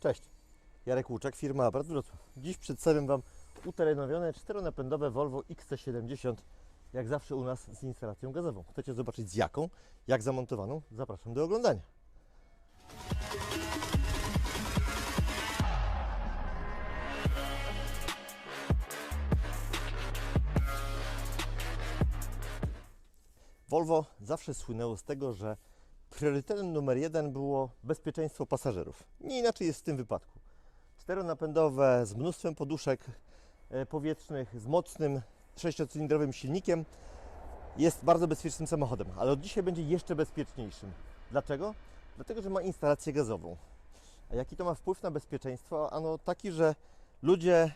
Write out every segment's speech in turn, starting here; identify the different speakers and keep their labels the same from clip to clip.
Speaker 1: Cześć, Jarek Łuczak, firma Aparat Wrocław. Dziś przedstawiam Wam uterenowione czteronapędowe Volvo XC70, jak zawsze u nas z instalacją gazową. Chcecie zobaczyć z jaką, jak zamontowaną? Zapraszam do oglądania. Volvo zawsze słynęło z tego, że priorytetem numer jeden było bezpieczeństwo pasażerów. Nie inaczej jest w tym wypadku. Czteronapędowe z mnóstwem poduszek e, powietrznych, z mocnym sześciocylindrowym silnikiem jest bardzo bezpiecznym samochodem, ale od dzisiaj będzie jeszcze bezpieczniejszym. Dlaczego? Dlatego, że ma instalację gazową. A jaki to ma wpływ na bezpieczeństwo? Ano taki, że ludzie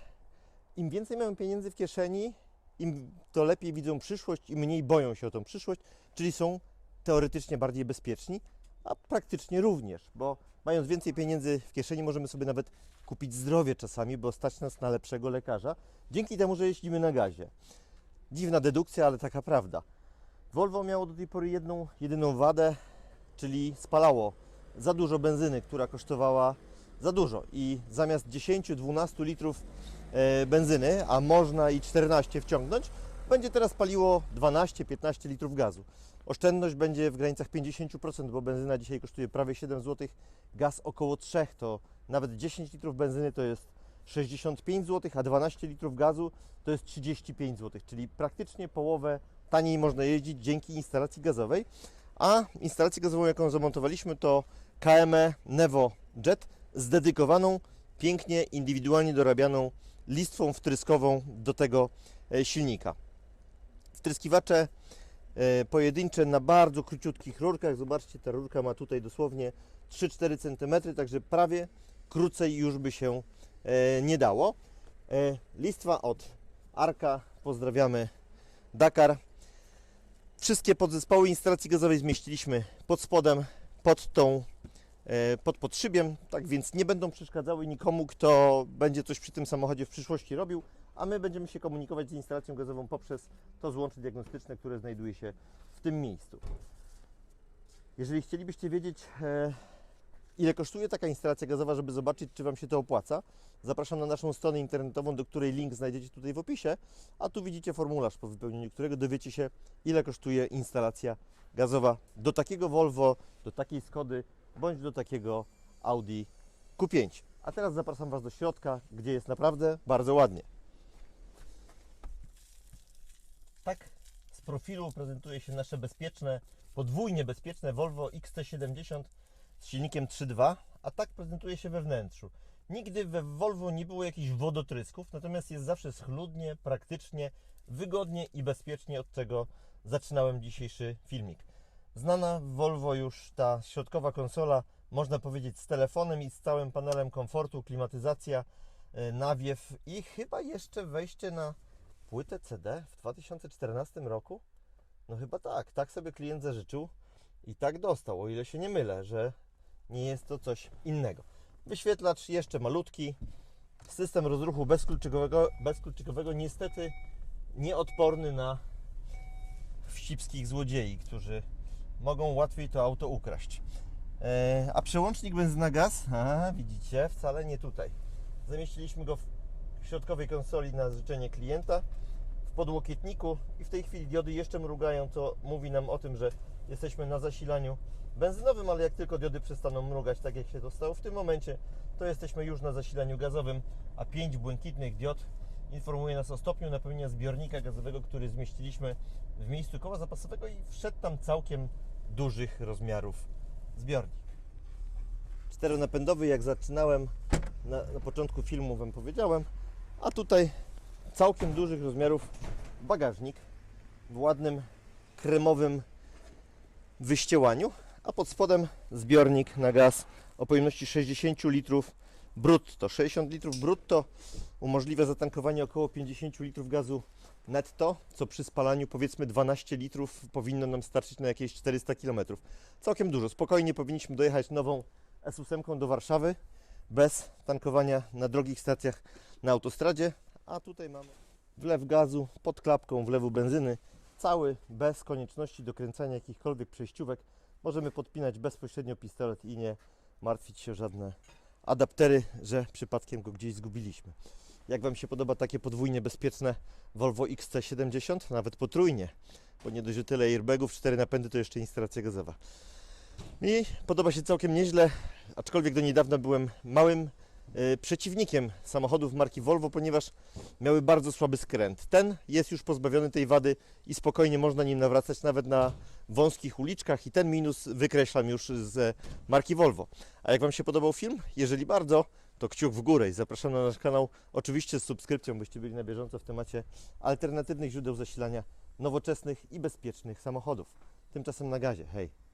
Speaker 1: im więcej mają pieniędzy w kieszeni, im to lepiej widzą przyszłość i mniej boją się o tą przyszłość, czyli są teoretycznie bardziej bezpieczni, a praktycznie również, bo mając więcej pieniędzy w kieszeni możemy sobie nawet kupić zdrowie czasami, bo stać nas na lepszego lekarza, dzięki temu, że jeździmy na gazie. Dziwna dedukcja, ale taka prawda. Volvo miało do tej pory jedną, jedyną wadę, czyli spalało za dużo benzyny, która kosztowała za dużo i zamiast 10-12 litrów e, benzyny, a można i 14 wciągnąć, będzie teraz paliło 12-15 litrów gazu. Oszczędność będzie w granicach 50%, bo benzyna dzisiaj kosztuje prawie 7 zł, gaz około 3, to nawet 10 litrów benzyny to jest 65 zł, a 12 litrów gazu to jest 35 zł, czyli praktycznie połowę taniej można jeździć dzięki instalacji gazowej. A instalację gazową, jaką zamontowaliśmy, to KME Nevo Jet z dedykowaną, pięknie indywidualnie dorabianą listwą wtryskową do tego e, silnika. Wtryskiwacze pojedyncze na bardzo króciutkich rurkach. Zobaczcie, ta rurka ma tutaj dosłownie 3-4 cm, także prawie krócej już by się e, nie dało. E, Listwa od Arka, pozdrawiamy Dakar. Wszystkie podzespoły instalacji gazowej zmieściliśmy pod spodem, pod tą, e, pod podszybiem, tak więc nie będą przeszkadzały nikomu, kto będzie coś przy tym samochodzie w przyszłości robił, a my będziemy się komunikować z instalacją gazową poprzez to złącze diagnostyczne, które znajduje się w tym miejscu. Jeżeli chcielibyście wiedzieć, e, ile kosztuje taka instalacja gazowa, żeby zobaczyć, czy Wam się to opłaca, zapraszam na naszą stronę internetową, do której link znajdziecie tutaj w opisie, a tu widzicie formularz, po wypełnieniu którego dowiecie się, ile kosztuje instalacja gazowa do takiego Volvo, do takiej Skody, bądź do takiego Audi Q5. A teraz zapraszam Was do środka, gdzie jest naprawdę bardzo ładnie. Tak z profilu prezentuje się nasze bezpieczne, podwójnie bezpieczne Volvo XT70 z silnikiem 3.2, a tak prezentuje się we wnętrzu. Nigdy we Volvo nie było jakichś wodotrysków, natomiast jest zawsze schludnie, praktycznie, wygodnie i bezpiecznie. Od tego zaczynałem dzisiejszy filmik. Znana w Volvo już ta środkowa konsola, można powiedzieć z telefonem i z całym panelem komfortu, klimatyzacja, e, nawiew i chyba jeszcze wejście na płytę CD w 2014 roku? No chyba tak, tak sobie klient zażyczył i tak dostał, o ile się nie mylę, że nie jest to coś innego. Wyświetlacz jeszcze malutki, system rozruchu bezkluczykowego, bezkluczykowego niestety nieodporny na wścibskich złodziei, którzy mogą łatwiej to auto ukraść. E, a przełącznik benzyna gaz, a widzicie, wcale nie tutaj. Zamieściliśmy go w środkowej konsoli na życzenie klienta w podłokietniku i w tej chwili diody jeszcze mrugają, co mówi nam o tym, że jesteśmy na zasilaniu benzynowym, ale jak tylko diody przestaną mrugać, tak jak się to stało w tym momencie, to jesteśmy już na zasilaniu gazowym, a pięć błękitnych diod informuje nas o stopniu napełnienia zbiornika gazowego, który zmieściliśmy w miejscu koła zapasowego i wszedł tam całkiem dużych rozmiarów zbiornik. Czteronapędowy, jak zaczynałem na, na początku filmu Wam powiedziałem, a tutaj całkiem dużych rozmiarów bagażnik w ładnym kremowym wyściełaniu, a pod spodem zbiornik na gaz o pojemności 60 litrów brutto. 60 litrów brutto umożliwia zatankowanie około 50 litrów gazu netto, co przy spalaniu powiedzmy 12 litrów powinno nam starczyć na jakieś 400 km. Całkiem dużo. Spokojnie powinniśmy dojechać nową S8 do Warszawy bez tankowania na drogich stacjach na autostradzie, a tutaj mamy wlew gazu pod klapką wlewu benzyny, cały bez konieczności dokręcania jakichkolwiek przejściówek. Możemy podpinać bezpośrednio pistolet i nie martwić się żadne adaptery, że przypadkiem go gdzieś zgubiliśmy. Jak Wam się podoba takie podwójnie bezpieczne Volvo XC70, nawet potrójnie, bo nie dość, że tyle airbagów, cztery napędy, to jeszcze instalacja gazowa. Mi podoba się całkiem nieźle, aczkolwiek do niedawna byłem małym przeciwnikiem samochodów marki Volvo, ponieważ miały bardzo słaby skręt. Ten jest już pozbawiony tej wady i spokojnie można nim nawracać nawet na wąskich uliczkach i ten minus wykreślam już z marki Volvo. A jak Wam się podobał film? Jeżeli bardzo, to kciuk w górę i zapraszam na nasz kanał, oczywiście z subskrypcją, byście byli na bieżąco w temacie alternatywnych źródeł zasilania nowoczesnych i bezpiecznych samochodów. Tymczasem na gazie. Hej!